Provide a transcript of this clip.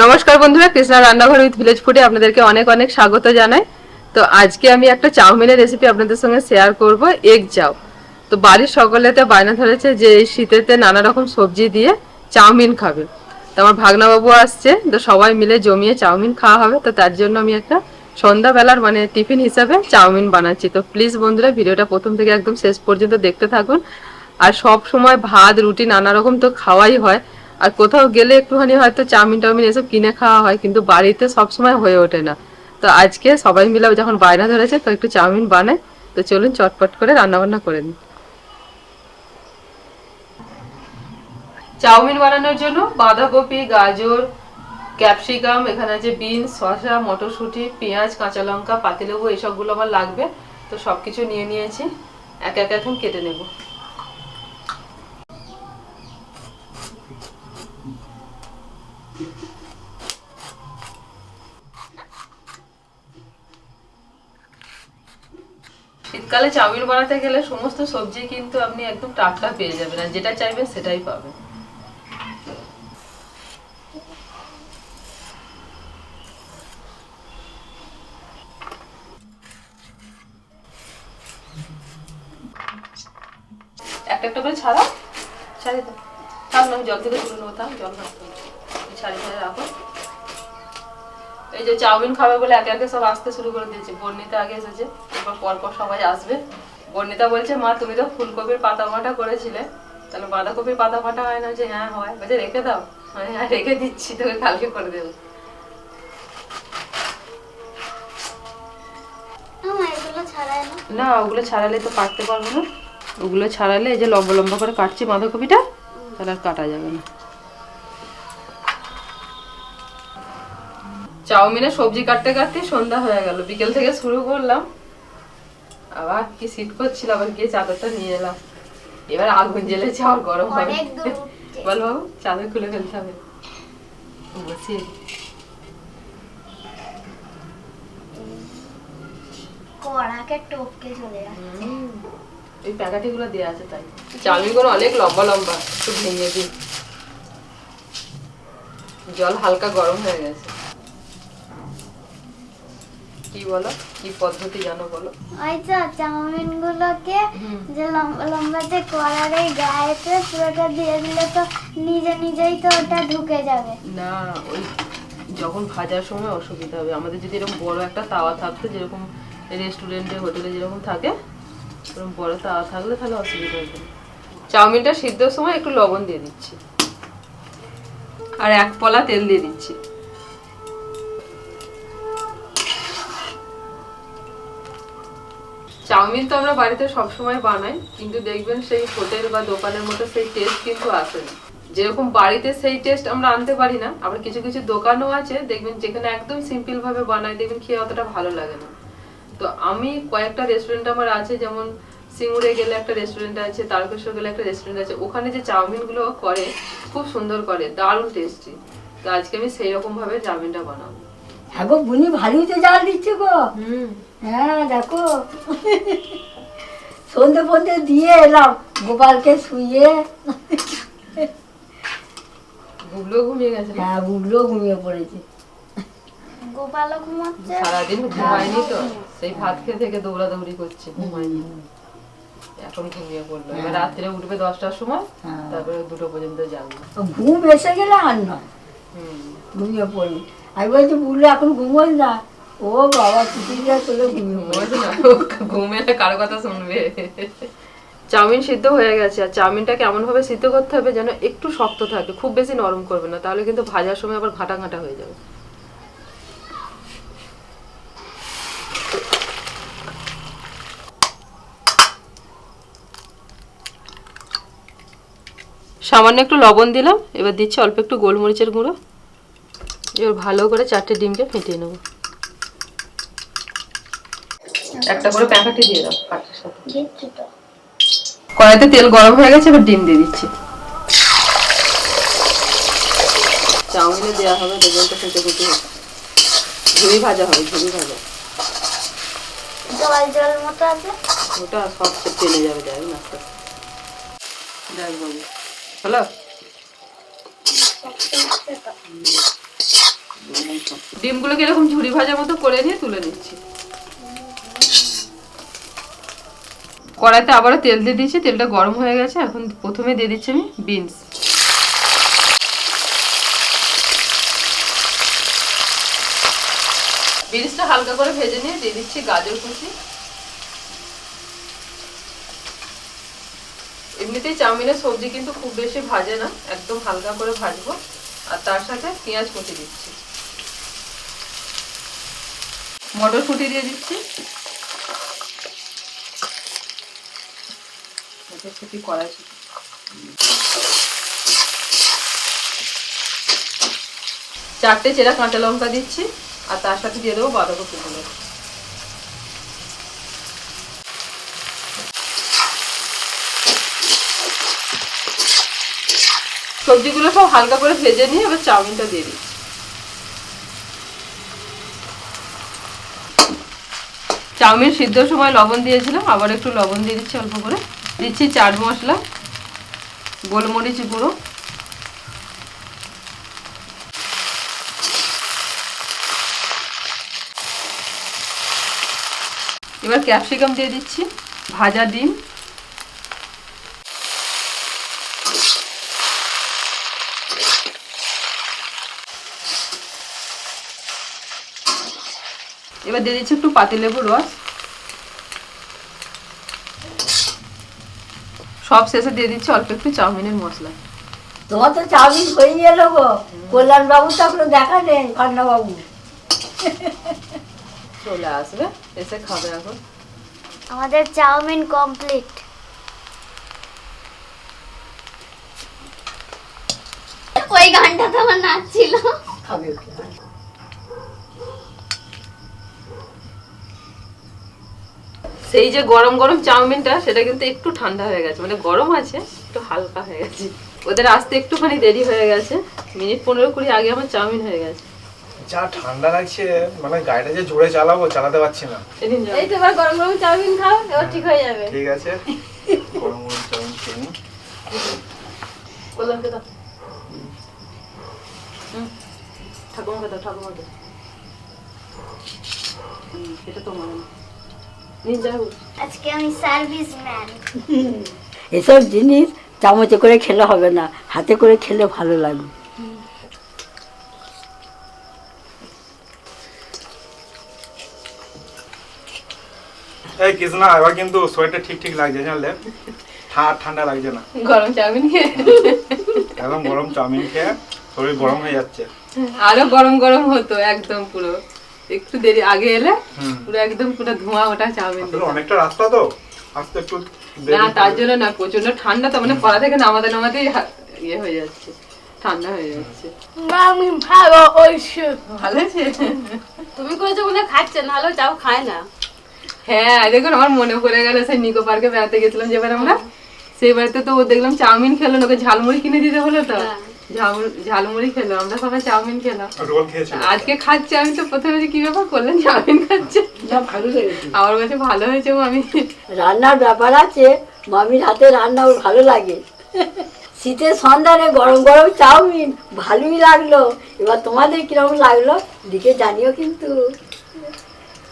নমস্কার বন্ধুরা, কৃষ্ণা রান্নাঘর উইথ ভিলেজ ফুডে আপনাদেরকে অনেক অনেক স্বাগত জানাই। তো আজকে আমি একটা চাউমিনের রেসিপি আপনাদের সঙ্গে শেয়ার করব এগ চাউ তো বাড়ির সকলেতে বায়না ধরেছে যে এই শীতেতে নানা রকম সবজি দিয়ে চাউমিন খাবে। তো আমার ভাগনাবাবু আসছে, তো সবাই মিলে জমিয়ে চাউমিন খাওয়া হবে। তো তার জন্য আমি একটা সন্ধ্যাবেলার মানে টিফিন হিসাবে চাউমিন বানাচ্ছি। তো প্লিজ বন্ধুরা, ভিডিওটা প্রথম থেকে একদম শেষ পর্যন্ত দেখতে থাকুন। আর সব সময় ভাত, রুটি নানা রকম তো খাওয়াই হয়। আর কোথাও গেলে একটুখানি হয়তো চাউমিন টাউমিন এসব কিনে খাওয়া হয়, কিন্তু বাড়িতে সবসময় হয়ে ওঠে না। তো আজকে সবাই মিলে যখন বায়না ধরেছে, তো একটু চাউমিন বানাই। তো চলুন চটপট করে রান্না বান্না করে নিই। চাউমিন বানানোর জন্য বাঁধাকপি, গাজর, ক্যাপসিকাম, এখানে আছে বিনস, শসা, মটরশুঁটি, পেঁয়াজ, কাঁচা লঙ্কা, পাতিলেবু, এসবগুলো আমার লাগবে। তো সবকিছু নিয়ে নিয়েছি। এক এক এখন কেটে নেব। শীতকালে চাউমিন বানাতে গেলে সমস্ত সবজি কিন্তু আপনি একদম টাটকা পেয়ে যাবেন আর যেটা চাইবেন সেটাই পাবেন। একটা একটা করে ছাড়া ছাড়ি দাও। না আমি জল থেকে তুলে নেব থাক জল রাখতে ছাড়ি ছাড়ি রাখো এই যে চাউমিন খাবে বলে একে একে সব আসতে শুরু করে দিয়েছে। বর্ণিতা আগে এসেছে এরপর পরপর সবাই আসবে। বর্ণিতা বলছে মা তুমি তো ফুলকপির পাতা ফাটা করেছিলে। তাহলে বাঁধাকপির পাতা ফাটা হয় না? যে হ্যাঁ হয়। বলছে রেখে দাও। মানে হ্যাঁ রেখে দিচ্ছি তোকে কালকে করে দেবো। না ওগুলো ছাড়ালে তো কাটতে পারব না। ওগুলো ছাড়ালে এই যে লম্বা লম্বা করে কাটছি বাঁধাকপিটা তাহলে আর কাটা যাবে না। চাউমিনে সবজি কাটতে কাটতে সন্ধ্যা হয়ে গেল। বিকেল থেকে শুরু করলাম। আবার কি সিট করছিল আবার গিয়ে চাদরটা নিয়ে এলাম। এবার আগুন জ্বেলেছে আর গরম হবে। বল বাবু চাদর খুলে ফেলতে হবে। বসি। কড়াকে টপকে চলে যাচ্ছে। এই প্যাকাটি গুলো দেওয়া আছে তাই। চাউমিনগুলো অনেক লম্বা লম্বা একটু ভেঙে দিই। জল হালকা গরম হয়ে গেছে। বলো? কি পদ্ধতি জানো বলো? ওই তো চাউমিন গুলোকে যে লম্বা লম্বা যে কড়ার এই গায়েতে পুরোটা দিয়ে দিলে তো নিজে নিজেই তো ওটা ঢুকে যাবে। না ওই যখন ভাজার সময় অসুবিধা হবে। আমাদের যদি এরকম বড় একটা তাওয়া থাকতো যেরকম রেস্টুরেন্টে হোটেলে যেরকম থাকে এরকম বড় তাওয়া থাকলে তাহলে অসুবিধা হবে। চাউমিনটা সিদ্ধর সময় একটু লবণ দিয়ে দিচ্ছি। আর এক পলা তেল দিয়ে দিচ্ছি। চাউমিন তো আমরা বাড়িতে সবসময় বানাই, কিন্তু দেখবেন সেই হোটেল বা দোকানের মতো সেই টেস্ট কিন্তু আসে না যেরকম বাড়িতে সেই টেস্ট আমরা আনতে পারি না, আবার কিছু কিছু দোকানও আছে, দেখবেন যেখানে একদম সিম্পল ভাবে বানায়, দেখবেন খেয়ে অতটা ভালো লাগে না। তো আমি কয়েকটা রেস্টুরেন্ট আমার আছে, যেমন সিঙ্গুরে গেলে একটা রেস্টুরেন্ট আছে, তারকেশ্বর গেলে একটা রেস্টুরেন্ট আছে, ওখানে যে চাউমিনগুলো করে, খুব সুন্দর করে, দারুণ টেস্টি তো আজকে আমি সেই রকম ভাবে চাউমিনটা বানাবো। হ্যাঁ গো বুনি ভালোই তো জাল দিচ্ছে গো। হ্যাঁ দেখো। সন্ধে ফন্ধে দিয়ে এলাম গোপালকে শুয়ে গুগলো ঘুমিয়ে গেছে। হ্যাঁ ঘুমিয়ে পড়েছে। গোপালও ঘুমাচ্ছে? সারাদিন ঘুমায়নি তো সেই ভাত খেয়ে থেকে দৌড়াদৌড়ি করছে। ঘুমায়নি এখন ঘুমিয়ে পড়ল। এবার রাত্রে উঠবে দশটার সময় হ্যাঁ। তারপরে দুটো পর্যন্ত যাবে ঘুম এসে গেলে আর নয়। ঘুমিয়ে পড়ি। আমি বলছি বুড়ো এখন ঘুমোয় না। ও বাবা চিঠিটা চলে ঘুমিয়ে ঘুমে কার কথা শুনবে। চাউমিন সিদ্ধ হয়ে গেছে, আর চাউমিনটা কেমন ভাবে সিদ্ধ করতে হবে যেন একটু শক্ত থাকে, খুব বেশি নরম করবে না, তাহলে কিন্তু ভাজার সময় আবার ঘাটা ঘাটা হয়ে যাবে। সামান্য একটু লবণ দিলাম এবার দিচ্ছি অল্প একটু গোলমরিচের গুঁড়ো। এবার ভালো করে চারটে ডিমকে ফেটিয়ে নেব। একটা করে প্যাকেটে দিয়ে দাও কড়াইতে তেল গরম হয়ে গেছে এবার ডিম দিয়ে দিচ্ছি। চাউমিনে দেওয়া হবে দেখবেন তো ফুটে ফুটে ঝুড়ি ভাজা হবে ঝুড়ি ভাজা। জল জল মতো আছে? ওটা সব তেলে যাবে যাবে না আস্তে আস্তে যাই তো ডিমগুলোকে এরকম ঝুড়ি ভাজা মতো করে নিয়ে তুলে নিচ্ছি। কড়াইতে আবারও তেল দিয়ে দিয়েছি, তেলটা গরম হয়ে গেছে, এখন প্রথমে দিয়ে দিচ্ছি আমি বিনস। বিনসটা হালকা করে ভেজে নিয়ে দিয়ে দিচ্ছি গাজর কুচি। এমনিতেই চাউমিনের সবজি কিন্তু খুব বেশি ভাজে না, একদম হালকা করে ভাজবো। আর তার সাথে পেঁয়াজ কুচি দিচ্ছি। মটরশুঁটি দিয়ে দিচ্ছি। মটরশুঁটি চারটে চেরা কাঁচা লঙ্কা দিচ্ছি, আর তার সাথে দিয়ে দেবো বাঁধাকপিগুলো সবজিগুলো সব হালকা করে ভেজে নিয়ে এবার চাউমিনটা দিয়ে দিচ্ছি। চাউমিন সিদ্ধর সময় লবণ দিয়েছিলাম, আবার একটু লবণ দিয়ে দিচ্ছি অল্প করে। দিচ্ছি চাট মশলা, গোলমরিচ গুঁড়ো। এবার ক্যাপসিকাম দিয়ে দিচ্ছি ভাজা ডিম। এবার দিয়ে দিচ্ছি একটু পাতিলেবুর রস। সব শেষে দিয়ে দিচ্ছি অল্প একটু চাউমিনের মশলা। তোমার তো চাউমিন হয়ে গেল গো। কল্যাণ বাবু তো এখনও দেখা নেই কান্না বাবু চলে আসবে এসে খাবে এখন। আমাদের চাউমিন কমপ্লিট ওই গানটা তো আমার নাচছিল খাবে সেই যে গরম গরম চাউমিনটা সেটা কিন্তু একটু ঠান্ডা হয়ে গেছে। মানে গরম আছে একটু হালকা হয়ে গেছে। ওদের আসতে একটুখানি দেরি হয়ে গেছে। মিনিট পনেরো কুড়ি আগে আমার চাউমিন হয়ে গেছে। যা ঠান্ডা লাগছে মানে গাড়িটা যে জোরে চালাবো চালাতে পারছি না। এই তো এবার গরম গরম চাউমিন খাও এবার ঠিক হয়ে যাবে। ঠিক আছে। গরম গরম চাউমিন খেয়ে নিই। কল্যাণকে দাও। হুম, ঠাকুমাকে দাও ঠাকুমাকে। হুম, এটা তোমার না। আজকে আমি সার্ভিস ম্যান এসব জিনিস চামচে করে খেলে হবে না হাতে করে খেলে ভালো লাগবে এই কৃষ্ণা এবার কিন্তু শরীরটা ঠিক ঠিক লাগছে জানলে? ঠা- ঠান্ডা লাগছে না। গরম চাউমিন খেয়ে। একদম গরম চাউমিন খেয়ে শরীর গরম হয়ে যাচ্ছে। আরও গরম গরম হতো একদম পুরো। একটু দেরি আগে এলে পুরো একদম পুরো ধোঁয়া ওটা চাউমিন অনেকটা রাস্তা তো আসতে একটু না তার জন্য না প্রচণ্ড ঠান্ডা তো মানে পড়া থেকে নামাতে নামাতেই ইয়ে হয়ে যাচ্ছে ঠান্ডা হয়ে যাচ্ছে। আমি ভালো ওইসব ভালো আছে? তুমি করেছ বলে খাচ্ছে না হলেও চাও খায় না। হ্যাঁ দেখুন আমার মনে পড়ে গেল সেই নিকো পার্কে বেড়াতে গেছিলাম যেবার আমরা। সেই বাড়িতে তো ও দেখলাম চাউমিন খেলো না ওকে ঝালমুড়ি কিনে দিতে হলো তো। হ্যাঁ। ঝালমুড়ি- ঝালমুড়ি খেলো আমরা সবাই চাউমিন খেলাম আজকে খাচ্ছি আমি তো প্রথমে কি ব্যাপার করলেন চাউমিন খাচ্ছে। আমার কাছে ভালো হয়েছে ও আমি রান্নার ব্যাপার আছে মামির হাতে রান্না ওর ভালো লাগে। শীতের সন্ধানে গরম গরম চাউমিন ভালোই লাগল। এবার তোমাদের কীরকম লাগল দিকে জানিও কিন্তু।